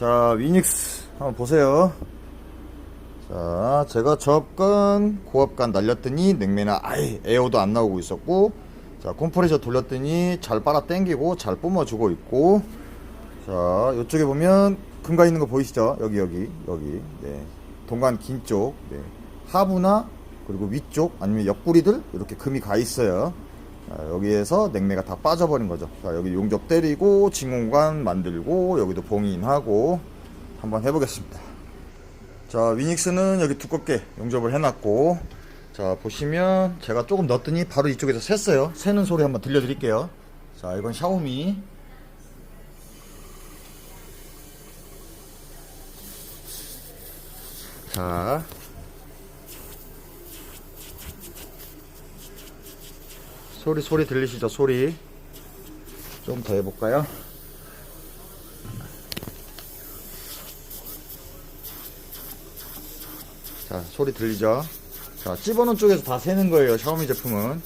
자, 위닉스 한번 보세요. 자, 제가 접근 고압간 날렸더니 냉매나 아예 에어도 안 나오고 있었고, 자, 컴프레셔 돌렸더니 잘 빨아 당기고 잘 뿜어주고 있고, 자, 이쪽에 보면 금가 있는 거 보이시죠? 여기, 여기, 여기. 네. 동간 긴 쪽, 네. 하부나 그리고 위쪽 아니면 옆구리들 이렇게 금이 가 있어요. 자, 여기에서 냉매가 다 빠져버린 거죠. 자, 여기 용접 때리고 진공관 만들고 여기도 봉인하고 한번 해보겠습니다. 자, 위닉스는 여기 두껍게 용접을 해놨고 자, 보시면 제가 조금 넣었더니 바로 이쪽에서 샜어요. 새는 소리 한번 들려드릴게요. 자, 이건 샤오미 자. 소리 소리 들리시죠? 소리. 좀 더 해볼까요? 자, 소리 들리죠? 자, 집어넣은 쪽에서 다 새는 거예요. 샤오미 제품은.